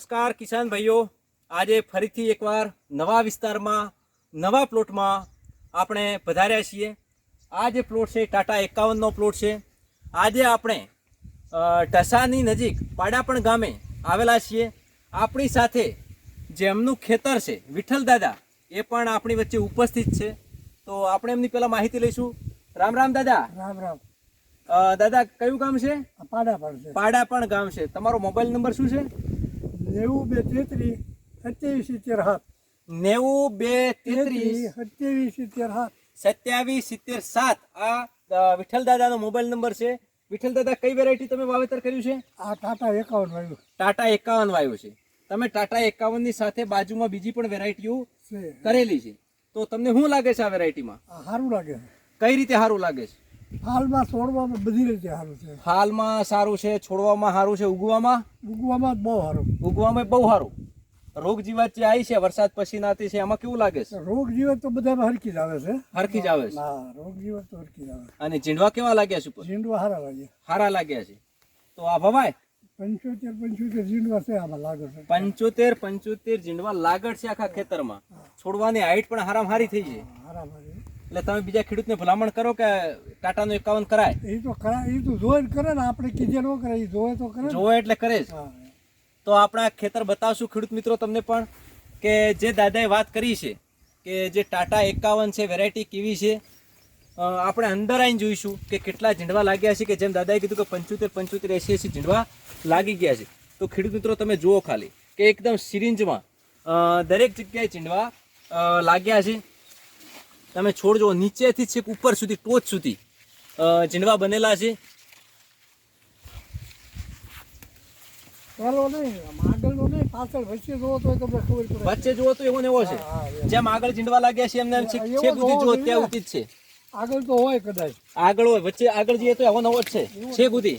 નમસ્કાર કિસાન ભાઈઓ. આજે ફરીથી એકવાર નવા વિસ્તારમાં નવા પ્લોટમાં આપણે પધાર્યા છીએ. આ જે પ્લોટ છે ટાટા એકાવનનો પ્લોટ છે. આજે આપણે ઢસાની નજીક પાડાપણ ગામે આવેલા છીએ. આપણી સાથે જેમનું ખેતર છે વિઠ્ઠલ દાદા એ પણ આપણી વચ્ચે ઉપસ્થિત છે. તો આપણે એમની પહેલાં માહિતી લઈશું. રામ રામ દાદા. રામ રામ. દાદા કયું ગામ છે? પાડાપણ પાડાપણ ગામ છે. તમારો મોબાઈલ નંબર શું છે? નેવું બે તેત્રીસ સત્યાવીસ સિત્તેર હાથ નેવું બે તેત્રીસ સત્યાવીસ સિત્તેર હાથ સત્યાવીસ સિત્તેર સાત. આ વિઠ્ઠલ દાદાનો મોબાઈલ નંબર છે. વિઠ્ઠલ દાદા કઈ વેરાયટી તમે વાવેતર કર્યું છે? આ ટાટા એકાવન વાયુ. ટાટા એકાવન વાવ્યું છે. તમે ટાટા એકાવનની સાથે બાજુમાં બીજી પણ વેરાયટીઓ કરેલી છે. તો તમને શું લાગે છે આ વેરાયટીમાં સારું લાગે છે. કઈ રીતે સારું લાગે છે? હાલમાં છોડવામાં બધી રીતે સારું છે. હાલમાં સારું છે છોડવામાં સારું છે ઉગવામાં? ઉગવામાં બહુ સારું. ઉગવામાં બહુ સારું. રોગ જીવાત જે આવી છે વરસાદ પછી નાતી છે એમાં કેવું લાગે છે? રોગ જીવત તો બધા હરકી જ આવે છે. હરખી જ આવે છે. હા રોગ જીવાત તો હરકી જ આવે અને ઝીંડવા કેવા લાગ્યા છે ઝીંડવા સારા લાગ્યા. સારા લાગ્યા છે. તો આ ભવાય? પંચોતેર પંચોતેર ઝીંડવા છે આમાં લાગડ છે. પંચોતેર પંચોતેર ઝીંડવા લાગડ છે આખા ખેતરમાં. છોડવાની હાઈટ પણ હારામ હારી થઈ છે. હારામ લાગે એટલે તમે બીજા ખેડૂતને ભલામણ કરો કે ટાટાનો એકાવન કરાય? એ તો કરાય એ તો જોવે કરે ને આપણે કીધે ન કરે એ જોવે તો કરે. જોવે એટલે કરે જ. તો આપણા ખેતર બતાવશું ખેડૂત મિત્રો તમને પણ કે જે દાદાએ વાત કરી છે કે જે ટાટા એકાવન છે વેરાયટી કેવી છે આપણે અંદર આવીને જોઈશું કે કેટલા ઝીંડવા લાગ્યા છે કે જેમ દાદાએ કીધું કે પંચોતેર પંચોતેર એસી એસી ઝીંડવા લાગી ગયા છે. તો ખેડૂત મિત્રો તમે જુઓ ખાલી કે એકદમ સિરિંજમાં દરેક જગ્યાએ ઝીંડવા લાગ્યા છે. તમે છોડ જુઓ નીચેથી છેક ઉપર સુધી ટોચ સુધી. ઝીંડવા બનેલા છે. પેલો નહીં આમ નહીં પાછળ વચ્ચે જોવો તો તમને વચ્ચે જુઓ તો એવો ને એવો છે. જેમ આગળ ઝીંડવા લાગ્યા છે એમને એમ છેક સુધી જુઓ ત્યાં. સુધી જ છે. આગળ તો હોય કદાચ. આગળ હોય વચ્ચે આગળ જઈએ તો એવો નવો જ છે. છેક સુધી.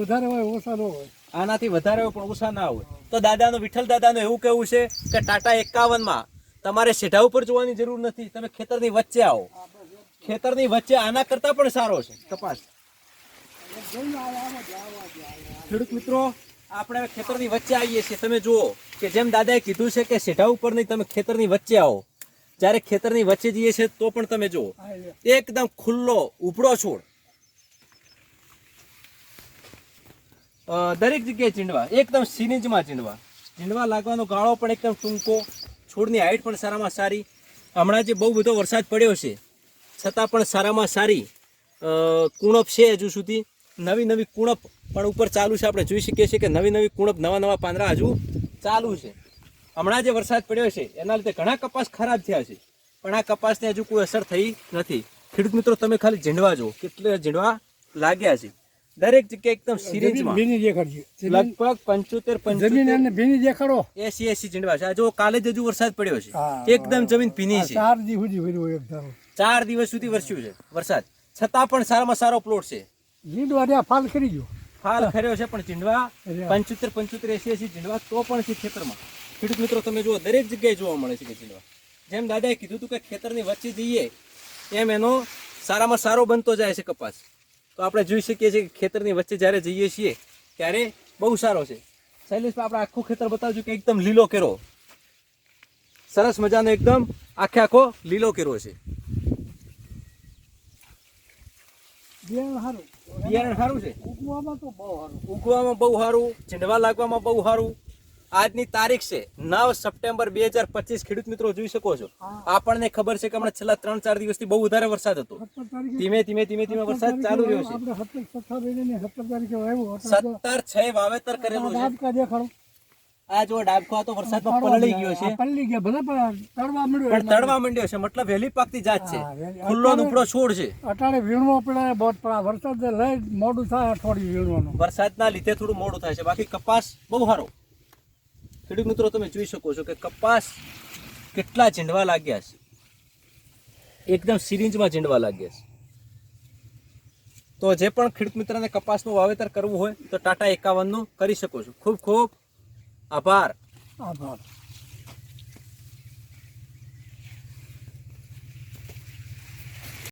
વધારે હોય ઓછા ન હોય. આનાથી વધારે હોય પણ ઓછા ના હોય. તો દાદાનું વિઠ્ઠલ દાદાનું એવું કેવું છે કે ટાટા એકાવનમાં તમારે સેઢા ઉપર જોવાની જરૂર નથી. તમે ખેતરની વચ્ચે આવો. ખેતરની વચ્ચે આના કરતા પણ સારો છે. કપાસ. ખેડૂત મિત્રો, આપણે ખેતરની વચ્ચે આવીએ છીએ. તમે જુઓ કે જેમ દાદાએ કીધું છે કે સેઢા ઉપર નહીં, તમે ખેતરની વચ્ચે આવો. જ્યારે ખેતરની વચ્ચે જઈએ છીએ તો પણ તમે જુઓ. એકદમ ખુલ્લો, ઉપડો છોડ. દરેક જગ્યાએ ચીંડવા. એકદમ સિરીંજમાં ચીંડવા. ચીંડવા લાગવાનો ગાળો પણ એકદમ ટૂંકો. છોડની હાઈટ પણ સારામાં સારી. હમણાં જે બહુ બધો વરસાદ પડ્યો છે, છતાં પણ સારામાં સારી કુણપ છે હજુ સુધી. નવી નવી કુણપ પણ ઉપર ચાલુ છે. આપણે જોઈ શકીએ છીએ કે નવી નવી કુણપ નવા નવા પાંદડા હજુ ચાલુ છે. હમણાં જે વરસાદ પડ્યો છે, એના લીધે ઘણા કપાસ ખરાબ થયા છે. પણ આ કપાસને હજુ કોઈ અસર થઈ નથી. ખેડૂત મિત્રો, તમે ખાલી ઝીંડવા જુઓ, કેટલા ઝીંડવા લાગ્યા છે. દરેક જગ્યાએ એકદમ જમીન ભીની દેખાડજો. લગભગ પંચોતેર જમીન એને ભીની દેખાડો. એસી એસી ચીંડવા છે. આ જો કાલે જ હજુ વરસાદ પડ્યો છે. એકદમ જમીન ભીની છે. ચાર દિવસ સુધી હોય એક ધારો. ચાર દિવસ સુધી વરસ્યું છે વરસાદ. છતાં પણ સારામાં સારો પ્લોટ છે. જીંડવા ત્યાં ફાલ કરી ગયો. ફાલ ખર્યો છે પણ ચીંડવા. પંચોતેર પંચોતેર એસી એસી ઝીંડવા તો પણ છે ખેતરમાં. ખેડૂત મિત્રો તમે જુઓ દરેક જગ્યાએ જોવા મળે છે કે ચીંડવા જેમ દાદાએ કીધું હતું કે ખેતરની વચ્ચે જઈએ એમ એનો સારામાં સારો બનતો જાય છે કપાસ. તો આપણે જોઈ શકીએ છીએ કે ખેતરની વચ્ચે જ્યારે જઈએ છીએ ત્યારે બહુ સારો છે. શૈલેષ આપણે આખું ખેતર બતાવજો કે એકદમ લીલો કેરો. સરસ મજાનો એકદમ આખે આખો લીલો કેરો છે. બિયારણ સારું. છે? ઉગવામાં બહુ સારું. ઉગવામાં બહુ સારું ઝીંડવા લાગવામાં બહુ સારું. આજની તારીખ છે નવ સપ્ટેમ્બર બે હજાર પચીસ. ખેડૂત મિત્રો જોઈ શકો છો. આપણને ખબર છે કે હમણાં છેલ્લા ત્રણ ચાર દિવસથી બહુ વધારે વરસાદ હતો. ધીમે ધીમે ધીમે ધીમે વરસાદ ચાલુ રહ્યો છે. સત્તર છ વાવેતર કરેલું છે. આ જો ડાબકો તો વરસાદમાં પલળી ગયો છે. પલળી ગયા ભલે પણ તળવા મળ્યો પણ તળવા માંડ્યો છે મતલબ વહેલી પાકતી જાત છે. ખુલ્લો ને ઉપડો છોડ છે. અટાણે વીણવો પડે બહુ પણ વરસાદ લઈ મોડું થાય અઠવાડિયું વીણવાનું. વરસાદના લીધે થોડું મોડું થાય છે. બાકી કપાસ બહુ સારો. ખેડૂત મિત્રો, તમે જોઈ શકો છો કે કપાસ કેટલા ઝીંડવા લાગ્યા છે. એકદમ સિરિંજમાં ઝીંડવા લાગ્યા છે. તો જે પણ ખેડૂત મિત્રને કપાસનું વાવેતર કરવું હોય, તો ટાટા એકાવનનું કરી શકો છો. ખૂબ ખૂબ આભાર. આભાર.